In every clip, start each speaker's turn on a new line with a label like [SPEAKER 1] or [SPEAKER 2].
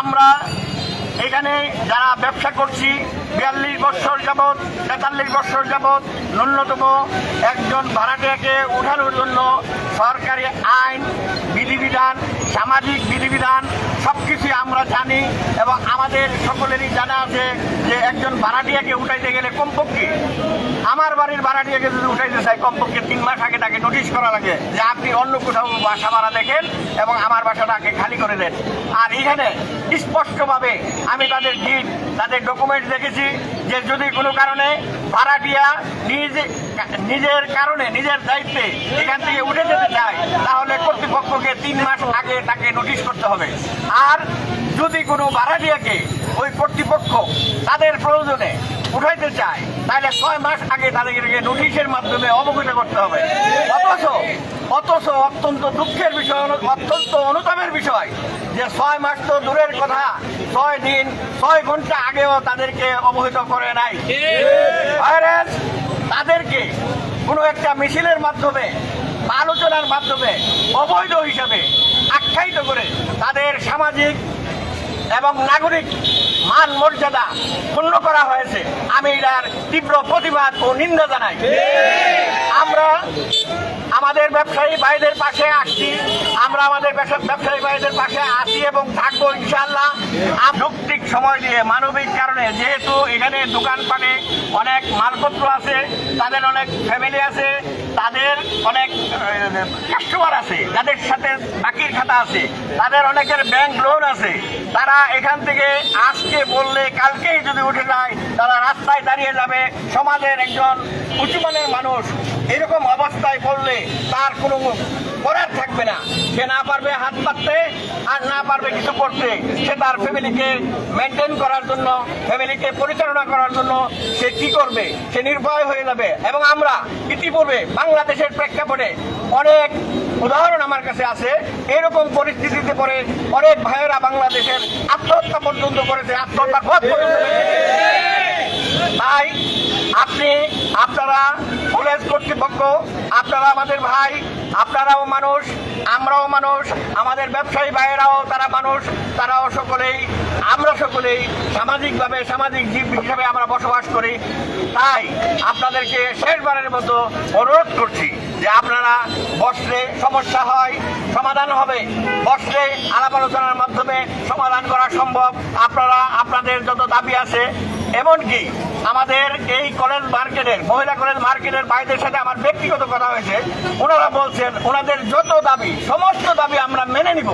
[SPEAKER 1] আমরা এখানে যারা ব্যবসা করছি বিয়াল্লিশ বছর যাবৎ, তেতাল্লিশ বছর যাবৎ ন্যূনতম একজন ভাড়াটিয়াকে উঠানোর জন্য সরকারি আইন, বিধিবিধান, সামাজিক বিধিবিধান সব কিছুই আমরা জানি এবং আমাদের সকলেরই জানা আছে যে একজন ভাড়াটিয়াকে উঠাইতে গেলে কমপক্ষে, আমার বাড়ির ভাড়াটিয়াকে যদি উঠাইতে চাই কমপক্ষে তিন মাস আগে তাকে নোটিশ করা লাগে যে আপনি অন্য কোথাও বাসা ভাড়া দেখেন এবং আমার বাসাটাকে খালি করে দেন। আর এখানে স্পষ্টভাবে আমি তাদের ডিট তাদের ডকুমেন্ট দেখেছি যে যদি কোনো কারণে ভাড়াটিয়া নিজ নিজের কারণে, নিজের দায়িত্বে এখান থেকে উঠে যেতে চায়, তাহলে কর্তৃপক্ষকে তিন মাস আগে তাকে নোটিশ করতে হবে। আর যদি কোনো ভাড়াটিয়াকে ওই কর্তৃপক্ষ তাদের প্রয়োজনে উঠাইতে চায়, তাহলে ছয় মাস আগে তাদেরকে নোটিশের মাধ্যমে অবগত করতে হবে। অথচ অথচ অত্যন্ত দুঃখের বিষয় অত্যন্ত অনুতাপের বিষয় যে ছয় মাস তো দূরের কথা, ছয় দিন, ছয় ঘণ্টা আগেও তাদেরকে অবহিত করে নাই। তাদেরকে কোনো একটা মিছিলের মাধ্যমে আলোচনার মাধ্যমে অবৈধ হিসাবে আখ্যায়িত করে তাদের সামাজিক এবং নাগরিক মান মর্যাদা ক্ষুণ্ণ করা হয়েছে। আমি এটার তীব্র প্রতিবাদ ও নিন্দা জানাই। আমরা আমাদের ব্যবসায়ী ভাইদের পাশে আসছি। আমরা আমাদের ব্যবসায়ী ভাইদের পাশে আসি এবং থাকব ইনশাল্লাহ যৌক্তিক সময় দিয়ে মানবিক কারণে। যেহেতু এখানে দোকানপাটে অনেক মালপত্র আছে, তাদের অনেক ফ্যামিলি আছে, তাদের অনেক কাস্টমার আছে, যাদের সাথে বাকির খাতা আছে, তাদের অনেকের ব্যাংক লোন আছে। তারা এখান থেকে আজকে বললে, কালকেই যদি উঠে যায়, তারা রাস্তায় দাঁড়িয়ে যাবে, সমাজের একজন উঁচুমানের মানুষ এরকম অবস্থায় পড়লে তার কোনো করার থাকবে না। সে না পারবে হাত পাততে, আর না পারবে কিছু করতে। সে তার ফ্যামিলিকে মেনটেন করার জন্য, ফ্যামিলিকে পরিচালনা করার জন্য সে কি করবে? সে নির্ভয় হয়ে যাবে। এবং আমরা ইতিপূর্বে বাংলাদেশের প্রেক্ষাপটে অনেক উদাহরণ আমার কাছে আছে। এরকম পরিস্থিতিতে পরে অনেক ভাইয়েরা বাংলাদেশের আত্মহত্যা পর্যন্ত করেছে। จาต้นบักพบ তাই আপনি, আপনারা কলেজ কর্তৃপক্ষ, আপনারা আমাদের ভাই, আপনারাও মানুষ, আমরাও মানুষ, আমাদের ব্যবসায়ী ভাইয়েরাও তারা মানুষ, তারাও সকলেই, আমরা সকলেই সামাজিকভাবে, সামাজিক জীব হিসাবে আমরা বসবাস করি। তাই আপনাদেরকে শেষবারের মতো অনুরোধ করছি যে আপনারা বসলে সমস্যা হয়, সমাধান হবে। বসলে আলাপ আলোচনার মাধ্যমে সমাধান করা সম্ভব। আপনারা, আপনাদের যত দাবি আছে এমনকি আমাদের এই কলেজ মার্কেটের, মহিলা কলেজ মার্কেটের ভাইদের সাথে আমার ব্যক্তিগত কথা হয়েছে, ওনারা বলছেন, ওনাদের যত দাবি, সমস্ত দাবি আমরা মেনে নিব।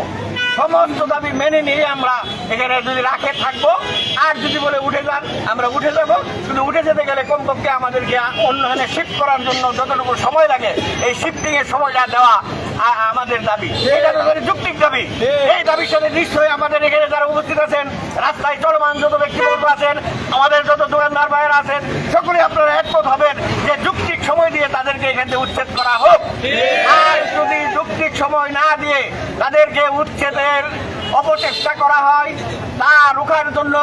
[SPEAKER 1] সমস্ত দাবি মেনে নিয়ে আমরা এখানে যদি রাখে থাকব, আর যদি বলে উঠে যান, আমরা উঠে যাব। শুধু উঠে যেতে গেলে কমপক্ষে আমাদেরকে অন্যখানে শিফট করার জন্য যতটুকু সময় লাগে, এই শিফটিং এর সময়টা দেওয়া আমাদের দাবি। তাদের যুক্তিক দাবি। এই দাবির সাথে নিশ্চয়ই আমাদের এখানে যারা উপস্থিত আছেন, রাস্তায় চলমান যত ব্যক্তিবর্গ আছেন আমাদের যত দোকানদার ভাইয়েরা আছেন সকলে আপনারা একমত হবেন যে যুক্তিক সময় দিয়ে তাদেরকে এখান থেকে উচ্ছেদ করা হোক। আর যদি যুক্তিক সময় না দিয়ে তাদেরকে উচ্ছেদের অপচেষ্টা করা হয়, তা রোখার জন্য,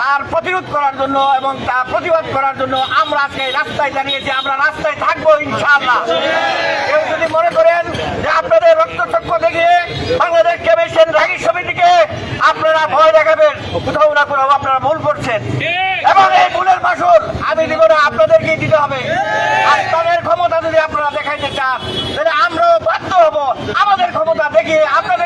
[SPEAKER 1] তার প্রতিরোধ করার জন্য এবং তা প্রতিবাদ করার জন্য আমরা আজকে রাস্তায় দাঁড়িয়েছি, আমরা রাস্তায় থাকব ইনশাআল্লাহ। কেউ যদি মনে করেন যে আপনাদের রক্তচক্র দেখিয়ে বাংলাদেশ কেমিশন রাগী সমিতিকে আপনারা ভয় দেখাবেন, কোথাও না কোথাও আপনারা ভুল করছেন। ভাষণ আমি দিব না আপনাদেরকেই দিতে হবে। আর তাদের ক্ষমতা যদি আপনারা দেখাইতে চান তাহলে আমরাও বাধ্য হব। আমাদের ক্ষমতা দেখিয়ে আপনারা